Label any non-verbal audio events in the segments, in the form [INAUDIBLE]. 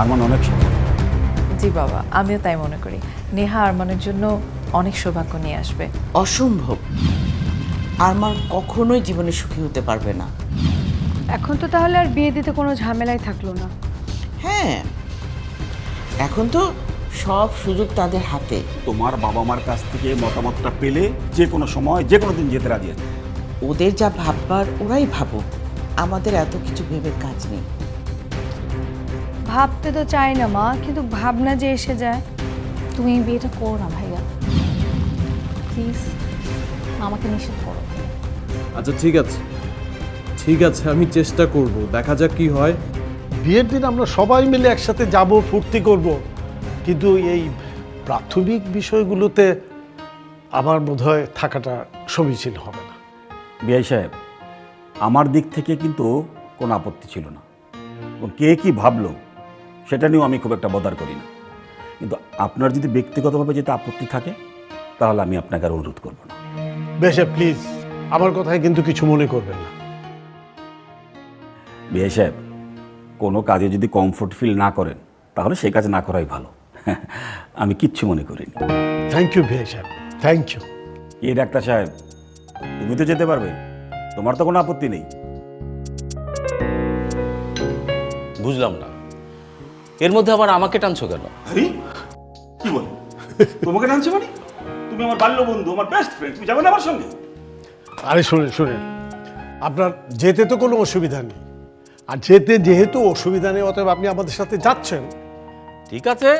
আরমান অনেক সফল। জি বাবা আমিও তাই মনে করি। নেহা আরমানের জন্য অনেক সৌভাগ্য নিয়ে আসবে। অসম্ভব। আরমান কখনোই জীবনে সুখী হতে পারবে না। এখন তো তাহলে আর বিয়ে দিতে কোনো ঝামেলাই থাকল না। হ্যাঁ। এখন তো সব সুযোগ তাদের হাতে। তোমার বাবা মার কাছ থেকে মতামতটা পেলে যে কোনো সময় যে কোনো দিন যেতে রাজি আছে। ওদের যা ভাববার ওরাই ভাবুক। আমাদের এত কিছু ভেবে কাজ নেই। ভাবতে তো চাই না মা কিন্তু ভাবনা যে এসে যায়। তুমি বিয়েটা করো না ভাইয়া। প্লিজ আমাকে নিষেধ করো। আচ্ছা ঠিক আছে। ঠিক আছে আমি চেষ্টা করব। দেখা যাক কি হয়। বিয়ের দিন আমরা সবাই মিলে একসাথে যাব ফুর্তি করব। কিন্তু এই প্রাথমিক বিষয়গুলোতে আমার বোধহয় থাকাটা সমীচীন হবে না। বিআই সাহেব আমার দিক থেকে কিন্তু কোনো আপত্তি ছিল না। কে কি ভাবলো সেটা নিয়েও আমি খুব একটা বদার করি না। কিন্তু আপনার যদি ব্যক্তিগতভাবে যেটা আপত্তি থাকে তাহলে আমি আপনাকে আর অনুরোধ করব না। বেশে প্লিজ আমার কথায় কিন্তু কিছু মনে করবেন না। সাহেব কোনো কাজে যদি কমফোর্ট ফিল না করেন তাহলে সেই কাজ না করাই ভালো। আমি কিচ্ছু মনে করিনি। থ্যাংক ইউ সাহেব থ্যাংক ইউ এই ডাক্তার সাহেব তুমি তো যেতে পারবে তোমার তো কোনো আপত্তি নেই। বুঝলাম না। এর মধ্যে আবার আমাকে টানছো কেন? কি বলে? তোমাকে টানছে মানে? তুমি আমার বাল্য বন্ধু আমার বেস্ট ফ্রেন্ড তুমি যাবে না আমার সঙ্গে? আরে শুনেন শুনেন। আপনার যেতে তো কোনো অসুবিধা নেই। আর যেতে যেহেতু অসুবিধা নেই অতএব আপনি আমাদের সাথে যাচ্ছেন। ঠিক আছে।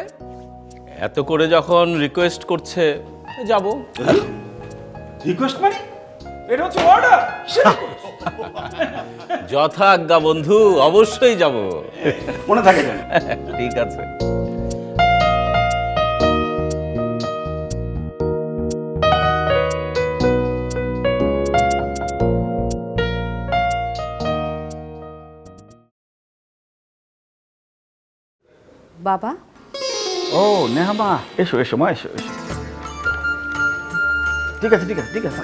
এত করে যখন রিকোয়েস্ট করছে যাব। রিকোয়েস্ট মানে? এটা হচ্ছে অর্ডার যথা আজ্ঞা বন্ধু অবশ্যই যাব। মনে থাকে যেন। ঠিক আছে। বাবা? ও নেহা মা এসো এসো মা এসো এসো। ঠিক আছে ঠিক আছে ঠিক আছে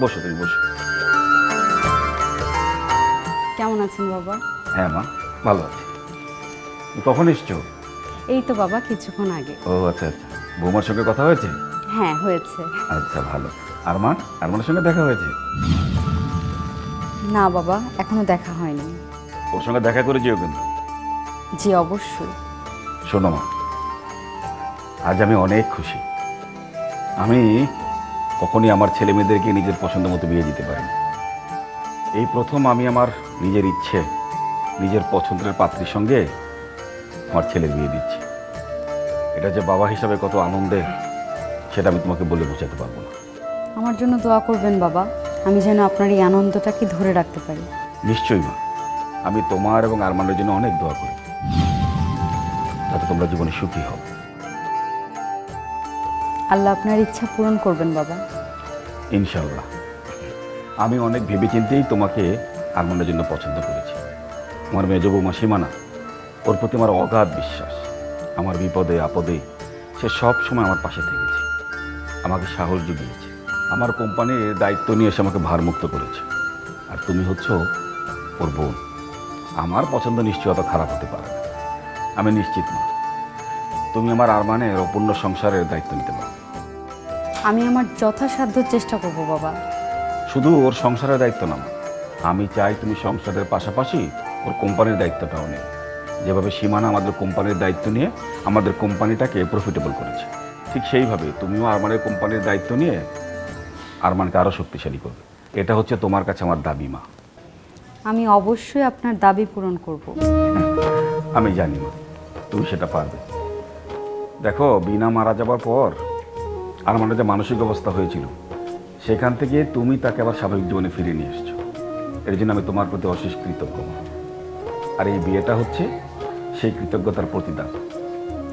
বসো তুমি বসো। কেমন আছেন বাবা? হ্যাঁ মা ভালো আছি। কখন এসছো? এই তো বাবা কিছুক্ষণ আগে। ও আচ্ছা আচ্ছা। বৌমার সঙ্গে কথা হয়েছে? হ্যাঁ হয়েছে। আচ্ছা ভালো। আরমান আরমানের সঙ্গে দেখা হয়েছে? না বাবা এখনও দেখা হয়নি। ওর সঙ্গে দেখা করে যেও কিন্তু। জি অবশ্যই। শোনো মা আজ আমি অনেক খুশি। আমি কখনই আমার ছেলে মেয়েদেরকে নিজের পছন্দ মতো বিয়ে দিতে পারি এই প্রথম আমি আমার নিজের ইচ্ছে নিজের পছন্দের পাত্রীর সঙ্গে আমার ছেলের বিয়ে দিচ্ছি। এটা যে বাবা হিসাবে কত আনন্দের সেটা আমি তোমাকে বলে বোঝাতে পারব না। আমার জন্য দোয়া করবেন বাবা আমি যেন আপনার এই আনন্দটাকে ধরে রাখতে পারি। নিশ্চয়ই মা। আমি তোমার এবং আরমানের জন্য অনেক দোয়া করি। যাতে তোমরা জীবনে সুখী হও। আল্লাহ আপনার ইচ্ছা পূরণ করবেন বাবা। ইনশাল্লাহ আমি অনেক ভেবেচিন্তেই তোমাকে আরমানের জন্য পছন্দ করেছি। আমার মেজ বৌমা সীমানা ওর প্রতি আমার অগাধ বিশ্বাস আমার বিপদে আপদে সে সব সময় আমার পাশে থেকেছে। আমাকে সাহস জুগিয়েছে। আমার কোম্পানির দায়িত্ব নিয়ে এসে আমাকে ভারমুক্ত করেছে। আর তুমি হচ্ছ ওর বোন। আমার পছন্দ নিশ্চয় অত খারাপ হতে পারে না। আমি নিশ্চিত না তুমি আমার আরমানের অপূর্ণ সংসারের দায়িত্ব নিতে পারো। আমি আমার যথাসাধ্য চেষ্টা করব বাবা। শুধু ওর সংসারের দায়িত্ব না আমি চাই তুমি সংসারের পাশাপাশি ওর কোম্পানির দায়িত্বটাও নেই যেভাবে সীমানা আমাদের কোম্পানির দায়িত্ব নিয়ে আমাদের কোম্পানিটাকে প্রফিটেবল করেছে। ঠিক সেইভাবে তুমিও আরমানের কোম্পানির দায়িত্ব নিয়ে আরমানকে আরও শক্তিশালী করবে। এটা হচ্ছে তোমার কাছে আমার দাবি মা। আমি অবশ্যই আপনার দাবি পূরণ করব। [LAUGHS] আমি জানি মা। তুমি সেটা পারবে। দেখো বিনা মারা যাবার পর আরমানের যে মানসিক অবস্থা হয়েছিল সেখান থেকে তুমি তাকে আবার স্বাভাবিক জীবনে ফিরিয়ে নিয়ে এসছো। এর জন্য আমি তোমার প্রতি অশেষ কৃতজ্ঞ আর এই বিয়েটা হচ্ছে সেই কৃতজ্ঞতার প্রতিদান।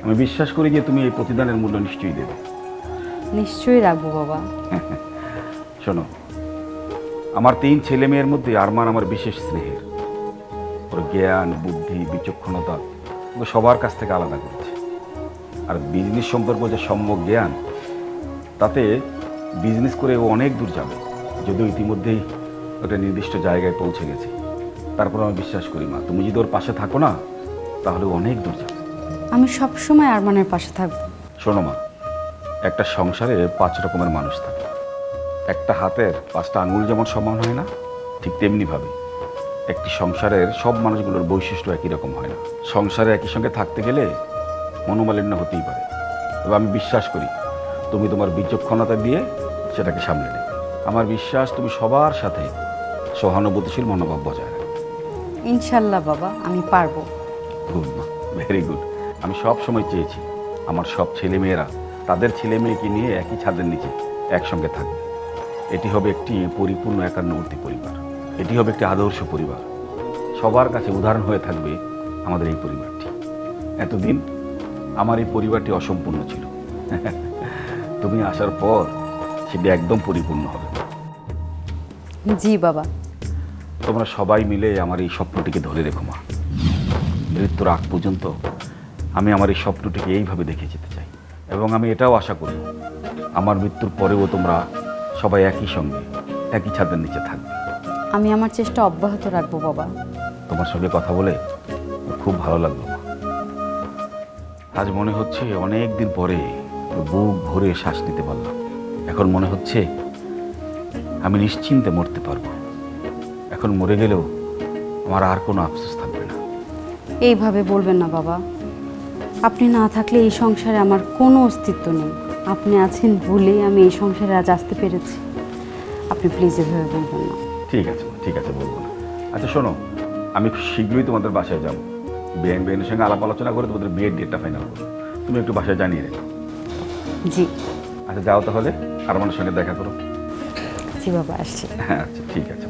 আমি বিশ্বাস করি যে তুমি এই প্রতিদানের মূল্য নিশ্চয়ই দেবে। নিশ্চয়ই রাখব বাবা। [LAUGHS] শোনো আমার তিন ছেলে মেয়ের মধ্যে আরমান আমার বিশেষ স্নেহের। ওর জ্ঞান বুদ্ধি বিচক্ষণতা ওকে সবার কাছ থেকে আলাদা করেছে। আর বিজনেস সম্পর্ক যে সম্যক জ্ঞান তাতে বিজনেস করে ও অনেক দূর যাবে। যদিও ইতিমধ্যেই একটা নির্দিষ্ট জায়গায় পৌঁছে গেছে। তারপর আমি বিশ্বাস করি মা তুমি যদি ওর পাশে থাকো না তাহলে অনেক দূর যাবে। আমি সব সময় আরমানের পাশে থাকব। শোনো মা একটা সংসারে পাঁচ রকমের মানুষ থাকে। একটা হাতের পাঁচটা আঙুল যেমন সমান হয় না ঠিক তেমনিভাবে একটি সংসারের সব মানুষগুলোর বৈশিষ্ট্য একই রকম হয় না। সংসারে একই সঙ্গে থাকতে গেলে মনোমালিন্য হতেই পারে। তবে আমি বিশ্বাস করি তুমি তোমার বিচক্ষণতা দিয়ে সেটাকে সামলে নেবে। আমার বিশ্বাস তুমি সবার সাথে সহানুভূতিশীল মনোভাব বজায় রাখবে। ইনশাল্লাহ বাবা আমি পারব। গুড মা ভেরি গুড আমি সব সময় চেয়েছি আমার সব ছেলে মেয়েরা তাদের ছেলে মেয়েকে নিয়ে একই ছাদের নিচে একসঙ্গে থাকবে এটি হবে একটি পরিপূর্ণ একান্নবর্তী পরিবার। এটি হবে একটি আদর্শ পরিবার। সবার কাছে উদাহরণ হয়ে থাকবে আমাদের এই পরিবারটি। এতদিন আমার এই পরিবারটি অসম্পূর্ণ ছিল। [LAUGHS] তুমি আসার পর সেটি একদম পরিপূর্ণ হবে। জি বাবা। তোমরা সবাই মিলে আমার এই স্বপ্নটিকে ধরে রেখো মা। মৃত্যুর আগ পর্যন্ত আমি আমার এই স্বপ্নটিকে এইভাবে দেখে যেতে চাই। এবং আমি এটাও আশা করি আমার মৃত্যুর পরেও তোমরা সবাই একই সঙ্গে একই ছাদের নিচে থাকবে। আমি আমার চেষ্টা অব্যাহত রাখব বাবা। তোমার সঙ্গে কথা বলে খুব ভালো লাগল আজ মনে হচ্ছে অনেক দিন পরে বুক ভরে শ্বাস নিতে পারলাম। এখন মনে হচ্ছে আমি নিশ্চিন্তে মরতে পারব। এখন মরে গেলেও আমার আর কোনো আফসোস থাকবে এইভাবে বলবেন না বাবা। আপনি না থাকলে এই সংসারে আমার কোনো অস্তিত্ব নেই। আপনি আছেন বলেই আমি এই সংসারে আজ আসতে পেরেছি। আপনি প্লিজ এভাবে বলবেন না। ঠিক আছে ঠিক আছে বলব না। আচ্ছা শোনো আমি শীঘ্রই তোমাদের বাসায় যাব। বিআইন বিআইনের সঙ্গে আলাপ আলোচনা করে তোমাদের বিয়ের ডেটটা ফাইনাল করব। তুমি একটু বাসায় জানিয়ে রেখো। জি। আচ্ছা যাও তাহলে আর আমার সঙ্গে দেখা করো। জি বাবা আসছি। হ্যাঁ আচ্ছা ঠিক আছে।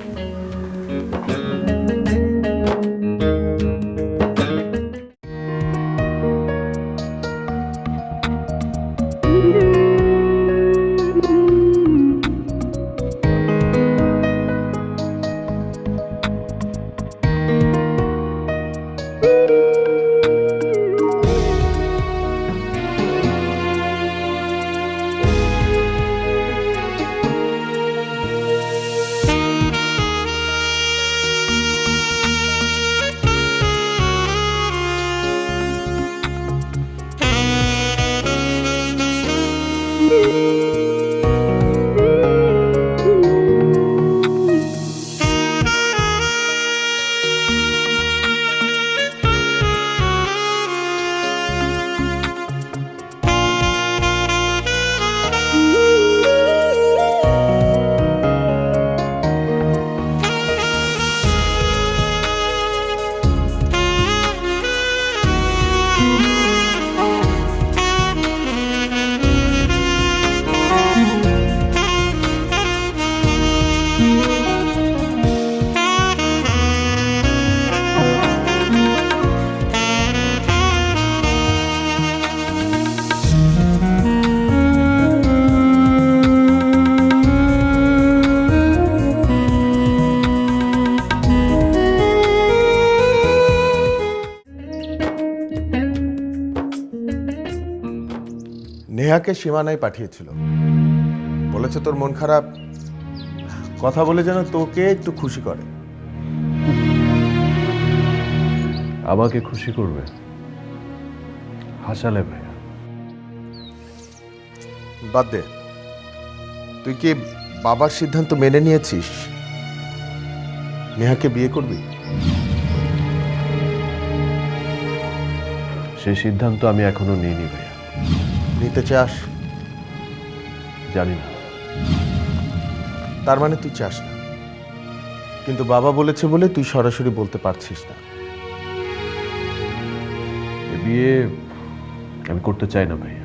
নেহাকে সীমানায় পাঠিয়েছিল। বলেছে তোর মন খারাপ? কথা বলে যেন তোকে একটু খুশি করে। আমাকে খুশি করবে? হাসালে ভাইয়া। বাদ দে। তুই কি বাবার সিদ্ধান্ত মেনে নিয়েছিস? নেহাকে বিয়ে করবি? সেই সিদ্ধান্ত আমি এখনও নিইনি ভাইয়া। নিতে চাস? জানি না। তার মানে তুই চাস না। কিন্তু বাবা বলেছে বলে তুই সরাসরি বলতে পারছিস না। বিয়ে আমি করতে চাই না ভাইয়া।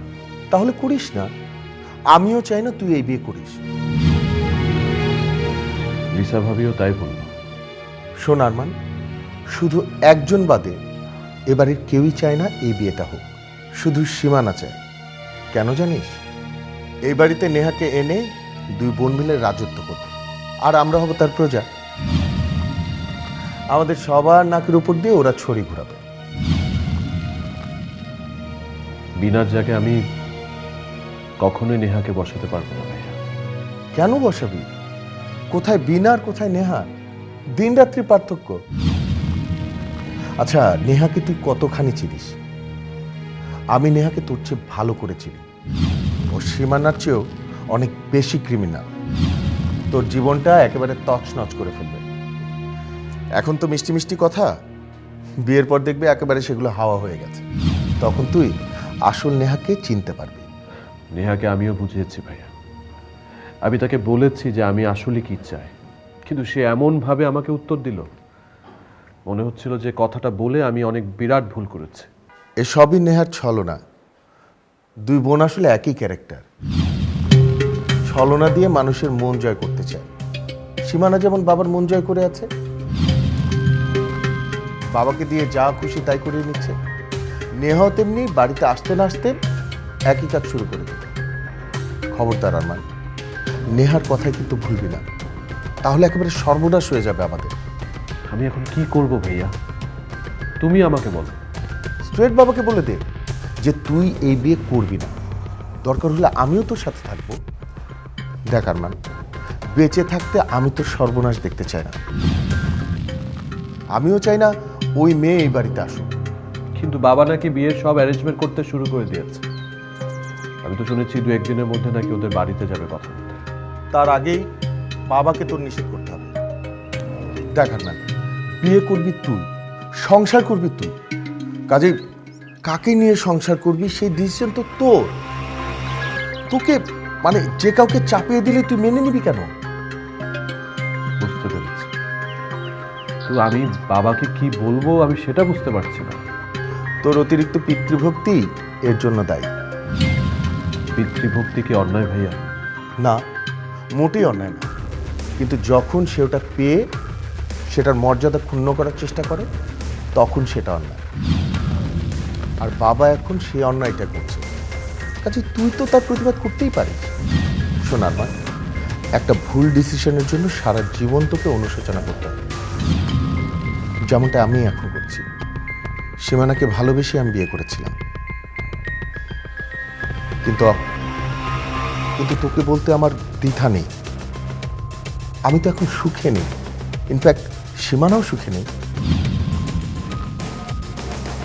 তাহলে করিস না। আমিও চাই না তুই এই বিয়ে করিস। লিসা ভাবিও তাই বলল। শোন আরমান শুধু একজন বাদে এবারের কেউই চায় না এই বিয়েটা হোক। শুধু সীমানা চায়। কেন জানিস? এই বাড়িতে নেহাকে এনে দুই বোন মিলে রাজত্ব করবে। আর আমরা হব তার প্রজা। আমাদের সবার নাকের উপর দিয়ে ওরা ছড়ি ঘুরাবে। বিনার জায়গায় আমি কখনোই নেহাকে বসাতে পারব না ভাইয়া। কেন বসাবি? কোথায় বিনার কোথায় নেহা? দিন রাত্রি পার্থক্য। আচ্ছা নেহাকে তুই কতখানি চিনিস? আমি নেহাকে তোর চেয়ে ভালো করে চিনি। ও সীমানার চেয়েও অনেক বেশি ক্রিমিনাল তোর জীবনটা একেবারে তছনছ করে ফেলবে। এখন তো মিষ্টি মিষ্টি কথা, বিয়ের পর দেখবে একেবারে সেগুলো হাওয়া হয়ে গেছে। তখন তুই আসল নেহাকে চিনতে পারবি। নেহাকে আমিও বুঝিয়েছি ভাইয়া। আমি তাকে বলেছি যে আমি আসলে কি চাই, কিন্তু সে এমনভাবে আমাকে উত্তর দিল। মনে হচ্ছিল যে কথাটা বলে আমি অনেক বিরাট ভুল করেছি। এসবই নেহার ছলনা। দুই বোন আসলে একই ক্যারেক্টার। ছলনা দিয়ে মানুষের মন জয় করতে চায়। সীমানা যেমন বাবার মন জয় করে আছে, বাবাকে দিয়ে যা খুশি তাই করে নিচ্ছে, নেহাও তেমনি বাড়িতে আসতে না আসতে একই কাজ শুরু করে দেবে খবরদার আরমান, নেহার কথাই কিন্তু ভুলবি না। তাহলে একেবারে সর্বনাশ হয়ে যাবে আমাদের। আমি এখন কি করব ভাইয়া? তুমি আমাকে বলো। স্ট্রেট বাবাকে বলে দে যে তুই এই বিয়ে করবি না। দরকার হলে আমিও তোর সাথে থাকব। দেখ আরমান বেঁচে থাকতে আমি তোর সর্বনাশ দেখতে চাই না। আমিও চাই না ওই মেয়ে এই বাড়িতে আসুক। কিন্তু বাবা নাকি বিয়ের সব অ্যারেঞ্জমেন্ট করতে শুরু করে দিয়েছে। আমি তো শুনেছি দু একদিনের মধ্যে নাকি ওদের বাড়িতে যাবে কথা তার আগেই বাবাকে তোর নিষেধ করতে হবে। দেখ আরমান বিয়ে করবি তুই সংসার করবি তুই কাজে কাকে নিয়ে সংসার করবি সেই ডিসিশন তো তোর। তোকে মানে যে কাউকে চাপিয়ে দিলে তুই মেনে নিবি কেন? বুঝতে পেরেছি। তো আমি বাবাকে কি বলব আমি সেটা বুঝতে পারছি না। তোর অতিরিক্ত পিতৃভক্তি এর জন্য দায়ী। পিতৃভক্তি কি অন্যায় ভাইয়া? না মোটেই অন্যায় না। কিন্তু যখন সে ওটা পেয়ে সেটার মর্যাদা ক্ষুণ্ণ করার চেষ্টা করে তখন সেটা অন্যায়। আর বাবা এখন সে অন্যায়টা করছে। কাজে তুই তো তার প্রতিবাদ করতেই পারিস। শোনার মা একটা ভুল ডিসিশনের জন্য সারা জীবন তোকে অনুশোচনা করতে হবে। যেমনটা আমি এখন করছি। সীমানাকে ভালোবেসে আমি বিয়ে করেছিলাম। কিন্তু কিন্তু তোকে বলতে আমার দ্বিধা নেই। আমি তো এখন সুখে নেই। ইনফ্যাক্ট সীমানাও সুখে নেই।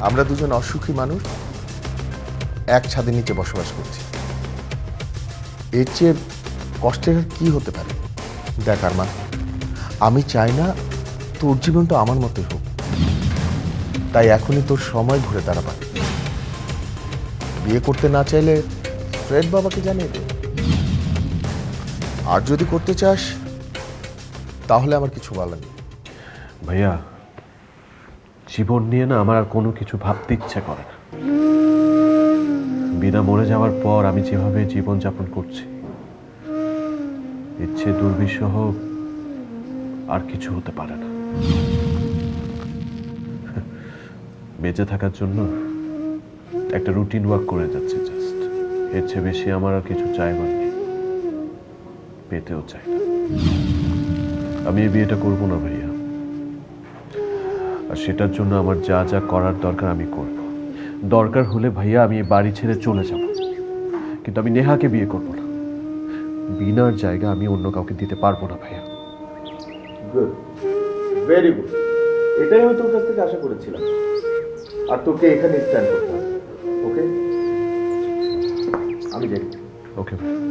আমরা দুজন অসুখী মানুষ, এক ছাদের নিচে বসবাস করছি। এর চেয়ে কষ্টের কি হতে পারে? দেখ আর মা আমি চাই না তোর জীবনটা আমার মতোই হোক। তাই এখনই তোর সময় ঘুরে দাঁড়াবা বিয়ে করতে না চাইলে ফ্রেড বাবাকে জানিয়ে দে। আর যদি করতে চাস, তাহলে আমার কিছু বলার নেই। ভাইয়া জীবন নিয়ে না আমার আর কোনো কিছু ভাবতে ইচ্ছে করে না। বিনা মরে যাওয়ার পর আমি যেভাবে জীবন যাপন করছি, ইচ্ছে দুর্বিষহ আর কিছু হতে পারে না। বেঁচে থাকার জন্য একটা রুটিন ওয়ার্ক করে যাচ্ছে জাস্ট। এর চেয়ে বেশি আমার আর কিছু চাইবার নেই। পেতেও চাই না। আমি এই বিয়েটা করব না ভাইয়া আর সেটার জন্য আমার যা যা করার দরকার আমি করব। দরকার হলে ভাইয়া আমি বাড়ি ছেড়ে চলে যাব। কিন্তু আমি নেহাকে বিয়ে করব না। বিনার জায়গা আমি অন্য কাউকে দিতে পারব না ভাইয়া। গুড ভেরি গুড এটাই আমি তোর কাছ থেকে আশা করেছিলাম। আর তোকে এখানে স্ট্যান্ড করতে হবে। ওকে আমি দেখি ওকে ভাই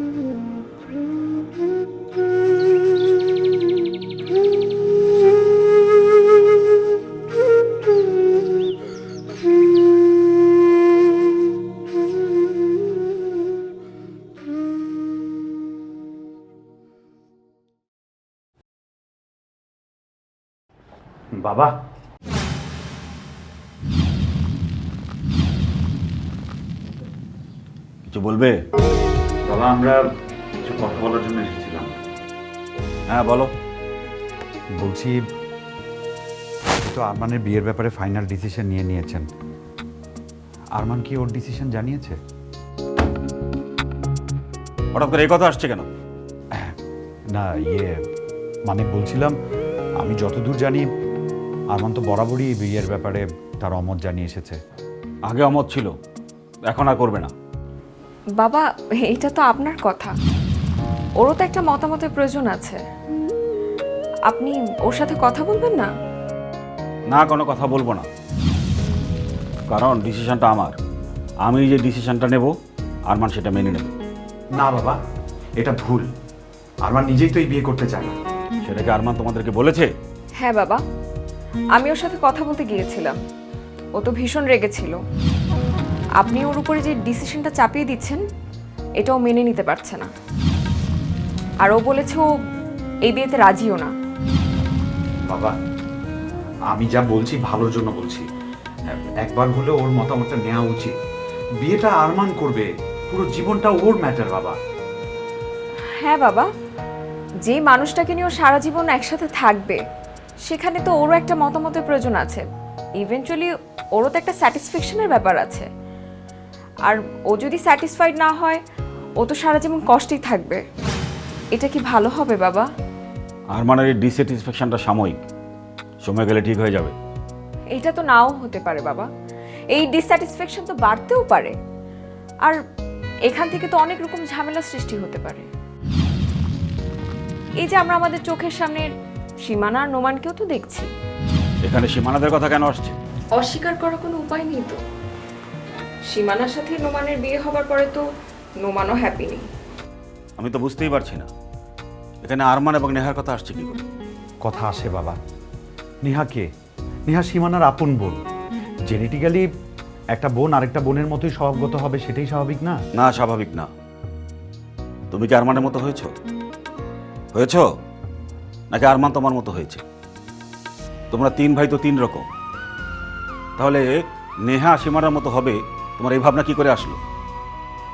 বাবা। কিছু বলবে? বাবা আমরা কিছু কথা বলার জন্য এসেছিলাম। হ্যাঁ বলো। বলছি তো আরমানের বিয়ের ব্যাপারে ফাইনাল ডিসিশন নিয়ে নিয়েছেন। আরমান কি ওর ডিসিশন জানিয়েছে? হঠাৎ করে এই কথা আসছে কেন? না ইয়ে মানে বলছিলাম আমি যতদূর জানি আরমান তো বরাবরই এই বিয়ের ব্যাপারে তার অমত জানিয়ে এসেছে। আগে অমত ছিল এখন আর করবে না। বাবা এটা তো আপনার কথা। ওরও তো একটা মতামতের প্রয়োজন আছে। আপনি ওর সাথে কথা বলবেন না? না কোনো কথা বলব না। কারণ ডিসিশনটা আমার। আমি যে ডিসিশনটা নেব আরমান সেটা মেনে নেবে। না বাবা এটা ভুল। আরমান নিজেই তো এই বিয়ে করতে চায় না। সেটাকে আরমান তোমাদেরকে বলেছে? হ্যাঁ বাবা। আমি ওর সাথে কথা বলতে গিয়েছিলাম। ও তো ভীষণ রেগেছিল আপনি ওর উপরে যে ডিসিশনটা চাপিয়ে দিচ্ছেন এটাও মেনে নিতে পারছে না। আর ও বলেছে ও এই বিয়েতে রাজিও না। বাবা আমি যা বলছি ভালোর জন্য বলছি। একবার হলে ওর মতামতটা নেওয়া উচিত। বিয়েটা আরমান করবে। পুরো জীবনটা ওর ম্যাটার বাবা। হ্যাঁ বাবা যে মানুষটাকে নিয়ে ও সারা জীবন একসাথে থাকবে সেখানে তো ওরও একটা মতামতের প্রয়োজন আছে। ইভেনচুয়ালি ওরও তো একটা স্যাটিসফ্যাকশনের ব্যাপার আছে। আর ও যদি স্যাটিসফাইড না হয় ও তো সারা জীবন কষ্টেই থাকবে। এটা কি ভালো হবে বাবা? আরমানের এই ডিস্যাটিসফ্যাকশনটা সাময়িক। সময় গেলে ঠিক হয়ে যাবে। এটা তো নাও হতে পারে বাবা। এই ডিস্যাটিসফ্যাকশন তো বাড়তেও পারে। আর এখান থেকে তো অনেক রকম ঝামেলা সৃষ্টি হতে পারে। এই যে আমরা আমাদের চোখের সামনে সীমানা আর নোমানকেও তো দেখছি। এখানে সীমানাদের কথা কেন আসছে? অস্বীকার করার কোনো উপায় নেই তো। সীমানার সাথে নোমানের বিয়ে হবার পরে তো নোমানও হ্যাপি নেই। আমি তো বুঝতেই পারছি না। এখানে আরমান এবং নেহার কথা আসছে কি করে? কথা আসে বাবা। নেহা কে? নেহা সীমানার আপন বোন। জেনেটিক্যালি একটা বোন আরেকটা বোনের মতোই স্বভাবগত হবে সেটাই স্বাভাবিক না? না স্বাভাবিক না। তুমি কি আরমানের মতো হয়েছ? হয়েছ? নাকি আরমান তোমার মতো হয়েছে? তোমরা তিন ভাই তো তিন রকম। তাহলে নেহা সীমানার মতো হবে তোমার এই ভাবনা কি করে আসলো?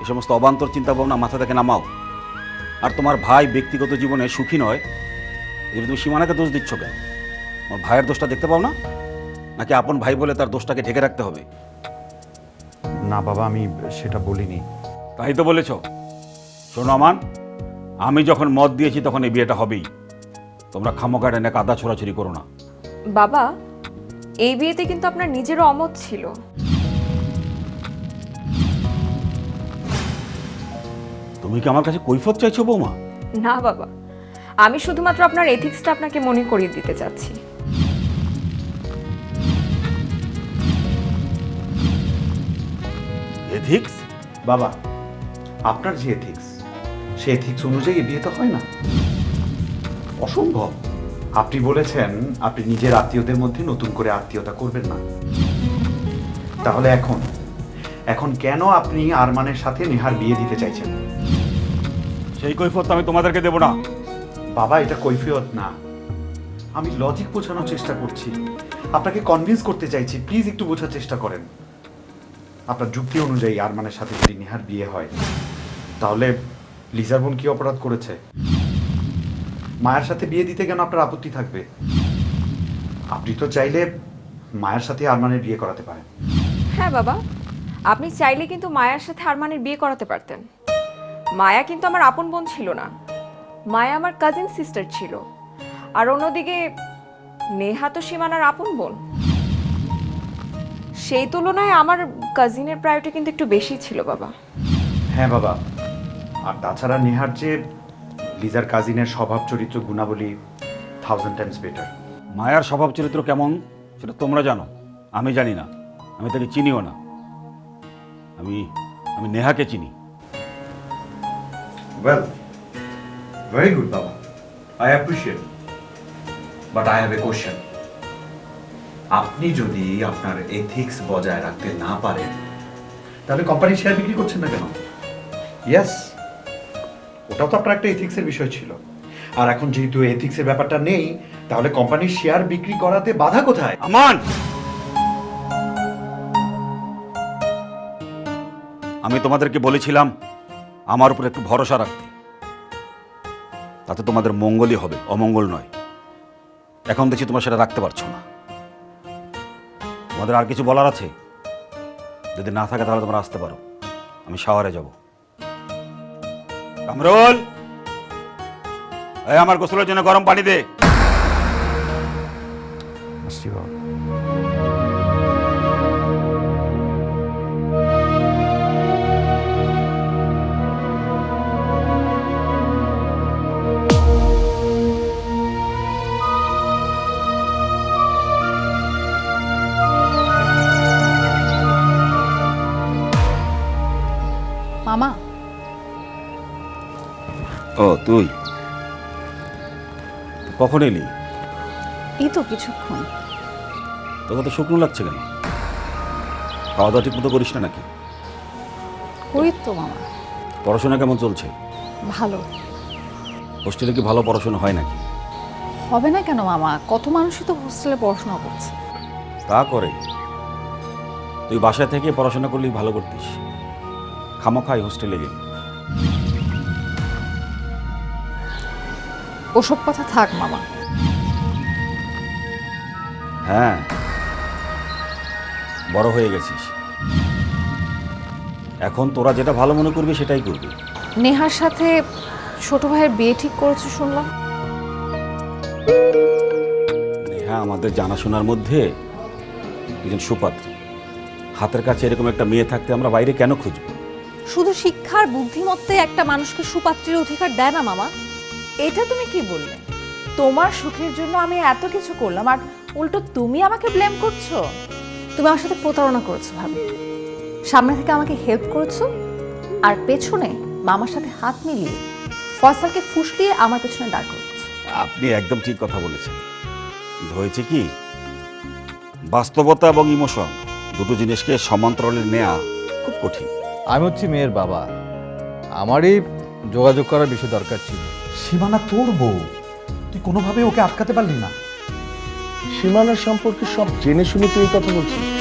এই সমস্ত অবান্তর চিন্তা ভাবনা মাথা থেকে নামাও। আর তোমার ভাই ব্যক্তিগত জীবনে সুখী নয় এবার তুমি সীমানাকে দোষ দিচ্ছ কেন? তোমার ভাইয়ের দোষটা দেখতে পাও না? নাকি আপন ভাই বলে তার দোষটাকে ঢেকে রাখতে হবে? না বাবা আমি সেটা বলিনি। তাই তো বলেছ। শোনো আমান আমি যখন মত দিয়েছি তখন এই বিয়েটা হবেই। তোমরা খামোকাটা এনে কাদা ছোড়াছুরি করো না। বাবা এই বিয়েতে কিন্তু আপনার নিজেরও অমত ছিল। তুমি কি আমার কাছে কৈফত চাইছো বৌমা? না বাবা আমি শুধুমাত্র আপনার এথিক্সটা আপনাকে মনে করিয়ে দিতে চাচ্ছি। এথিক্স বাবা আপনার যে এথিক্স সে এথিক্স অনুযায়ী বিয়ে তো হয় না। অসম্ভব। আপনি বলেছেন আপনি নিজের আত্মীয়দের মধ্যে নতুন করে আত্মীয়তা করবেন না। তাহলে এখন এখন কেন আপনি আরমানের সাথে নেহার বিয়ে দিতে চাইছেন? সেই কৈফত আমি তোমাদেরকে দেবো না। বাবা এটা কৈফিয়ত না। আমি লজিক বোঝানোর চেষ্টা করছি। আপনাকে কনভিন্স করতে চাইছি প্লিজ একটু বোঝার চেষ্টা করেন। আপনার যুক্তি অনুযায়ী আরমানের সাথে যদি নেহার বিয়ে হয় তাহলে লিজার বোন কি অপরাধ করেছে? মায়ের সাথে বিয়ে দিতে কেন আপনার আপত্তি থাকবে? আপনি তো চাইলে মায়ের সাথে আরমানের বিয়ে করাতে পারেন। হ্যাঁ বাবা। আপনি চাইলে কিন্তু মায়ার সাথে আরমানের বিয়ে করাতে পারতেন। মায়া কিন্তু আমার আপন বোন ছিল না। মায়া আমার কাজিন সিস্টার ছিল। আর অন্যদিকে নেহা তো সীমানার আপন বোন। সেই তুলনায় আমার কাজিনের প্রায়োরিটি কিন্তু একটু বেশি ছিল বাবা। হ্যাঁ বাবা। আর তাছাড়া নেহার যে লিজার কাজিনের স্বভাব চরিত্র গুণাবলী থাউজেন্ড টাইমস বেটার মায়ার স্বভাব চরিত্র কেমন? সেটা তোমরা জানো। আমি জানি না। আমি তাকে চিনিও না। আমি আমি নেহাকে চিনি। Very good, Baba. I appreciate it. But I have a question. আপনি যদি আপনার এথিক্স বজায় রাখতে না পারেন তাহলে কোম্পানির শেয়ার বিক্রি করছেন না কেন? ইয়েস ওটাও তো আপনার একটা এথিক্সের বিষয় ছিল। আর এখন যেহেতু এথিক্সের ব্যাপারটা নেই, তাহলে কোম্পানির শেয়ার বিক্রি করাতে বাধা কোথায়? আমান! আমি তোমাদেরকে বলেছিলাম, আমার উপর একটু ভরসা রাখতে। তাতে তোমাদের মঙ্গলই হবে, অমঙ্গল নয়। এখন দেখছি তোমরা সেটা রাখতে পারছ না। তোমাদের আর কিছু বলার আছে? যদি না থাকে তাহলে তোমরা আসতে পারো। আমি শাওয়ারে যাব। কামরুল। আমার গোসলের জন্য গরম পানি দে। বাবা। তুই? কখন এলি? এই তো কিছুক্ষণ। তোকে তো শুকনো লাগছে কেন? খাওয়া দাওয়া ঠিক মতো করিস না নাকি? করি তো মামা। পড়াশোনা কেমন চলছে? ভালো। হোস্টেলে কি ভালো পড়াশোনা হয় নাকি? হবে না কেন মামা? কত মানুষই তো হোস্টেলে পড়াশোনা করছে। তা করে। তুই বাসা থেকে পড়াশোনা করলেই ভালো করতিস। খামাখাই হোস্টেলে গেলি। ওসব কথা থাক মামা। হ্যাঁ। বড় হয়ে গেছিস। এখন তোরা যেটা ভালো মনে করবি সেটাই করবি। নেহার সাথে ছোট ভাইয়ের বিয়ে ঠিক করেছ শুনলাম? নেহা আমাদের জানাশোনার মধ্যে একজন সুপাত্রী। হাতের কাছে এরকম একটা মেয়ে থাকতে আমরা বাইরে কেন খুঁজব? শুধু শিক্ষার বুদ্ধিমত্তায় একটা মানুষকে সুপাত্রের অধিকার দেয় না মামা। এটা তুমি কি বললে? তোমার সুখের জন্য আমি এত কিছু করলাম আর উল্টো তুমি আমাকে ব্লেম করছ? তুমি আমার সাথে প্রতারণা করেছ ভাবি। সামনে থেকে আমাকে হেল্প করেছ আর পেছনে মামার সাথে হাত মিলিয়ে ফয়সালকে ফুসলিয়ে আমার পেছনে দাঁড় করেছ। আপনি একদম ঠিক কথা বলেছেন। হয়েছে কি বাস্তবতা এবং ইমোশন দুটো জিনিসকে সমান্তরালে নেওয়া খুব কঠিন। আমি হচ্ছি মেয়ের বাবা। আমারই যোগাযোগ করার বেশি দরকার ছিল। সীমানা তোর বউ তুই কোনোভাবে ওকে আটকাতে পারলি না। সীমানার সম্পর্কে সব জেনে শুনে তুই কথা বলছিস?